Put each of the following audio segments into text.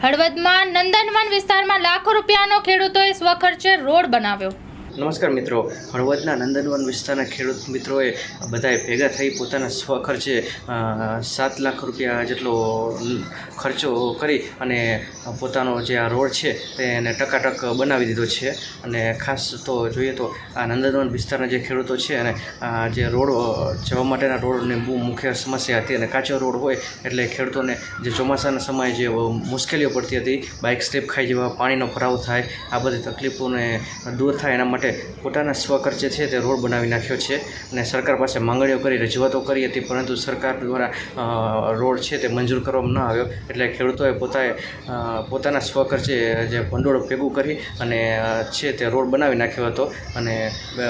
હળવદમાં નંદનવન વિસ્તારમાં લાખો રૂપિયાનો ખેડૂતોએ સ્વખર્ચે રોડ બનાવ્યો. નમસ્કાર મિત્રો. હળવદના નંદનવન વિસ્તારના ખેડૂત મિત્રોએ બધાએ ભેગા થઈ પોતાના સ્વખર્ચે સાત લાખ રૂપિયા જેટલો ખર્ચો કરી અને પોતાનો જે આ રોડ છે તેને ટકાટક બનાવી દીધો છે. અને ખાસ તો જોઈએ તો આ નંદનવન વિસ્તારના જે ખેડૂતો છે અને જે રોડ જવા માટેના રોડની બહુ મુખ્ય સમસ્યા હતી અને કાચો રોડ હોય એટલે ખેડૂતોને જે ચોમાસાના સમયે જે મુશ્કેલીઓ પડતી હતી, બાઇક સ્ટેપ ખાઈ જવા પાણીનો ભરાવ થાય, આ બધી તકલીફોને દૂર થાય એના માટે પોતાના સ્વખર્ચે છે તે રોડ બનાવી નાખ્યો છે અને સરકાર પાસે માંગણીઓ કરી, રજૂઆતો કરી હતી, પરંતુ સરકાર દ્વારા રોડ છે તે મંજૂર કરવામાં ન આવ્યો. એટલે ખેડૂતોએ પોતાએ પોતાના સ્વખર્ચે જે ભંડોળ ભેગું કરી અને છે તે રોડ બનાવી નાખ્યો હતો. અને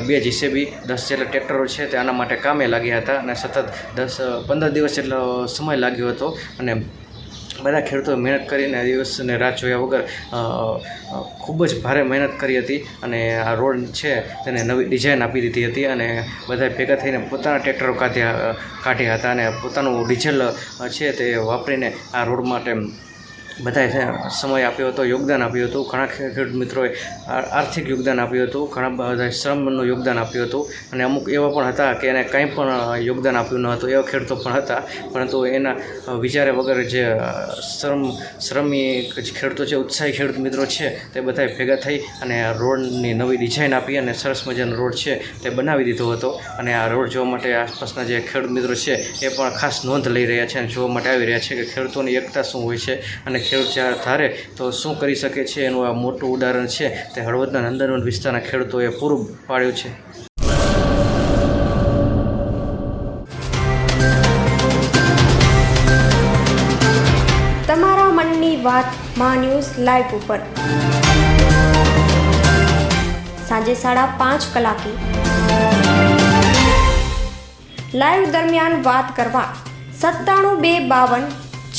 બે જીસીબી દસ જેટલા ટ્રેક્ટરો છે તે આના માટે કામે લાગ્યા હતા અને સતત દસ પંદર દિવસ જેટલો સમય લાગ્યો હતો. અને બધા ખેડૂતોએ મહેનત કરીને દિવસ અને રાત જોયા વગર ખૂબ જ ભારે મહેનત કરી હતી અને આ રોડ છે તેને નવી ડિઝાઇન આપી દીધી હતી અને બધા ભેગા થઈને પોતાના ટ્રેક્ટરો કાઢ્યા કાઢ્યા હતા અને પોતાનું ડીઝલ છે તે વાપરીને આ રોડ માટે બધાએ સમય આપ્યો હતો, યોગદાન આપ્યું હતું. ઘણા ખેડૂત મિત્રોએ આર્થિક યોગદાન આપ્યું હતું. ઘણા બધા શ્રમનું યોગદાન આપ્યું હતું. અને અમુક એવા પણ હતા કે એને કંઈ પણ યોગદાન આપ્યું ન હતું. એવા ખેડૂતો પણ હતા. પરંતુ એના વિચારે વગર જે શ્રમ, શ્રમી જે ખેડૂતો છે, ઉત્સાહી ખેડૂત મિત્રો છે, તે બધાએ ભેગા થઈ અને રોડની નવી ડિઝાઇન આપી અને સરસ મજાનો રોડ છે, તે બનાવી દીધો હતો. અને આ રોડ જોવા માટે આસપાસના જે ખેડૂત મિત્રો છે, એ પણ ખાસ નોંધ લઈ રહ્યા છે અને જોવા માટે આવી રહ્યા છે કે ખેડૂતોની એકતા શું હોય છે અને ખેડૂત જ્યારે ધારે તો શું કરી શકે છે? એનું આ મોટું ઉદાહરણ છે તે હળવદના નંદનવન વિસ્તારના ખેડૂતોએ પૂરું પાડ્યું છે. તમારા મનની વાતમાં ન્યૂઝ લાઈવ ઉપર. સાંજે સાડા પાંચ કલાકે. લાઈવ દરમિયાન વાત કરવા સત્તાણું બે બાવન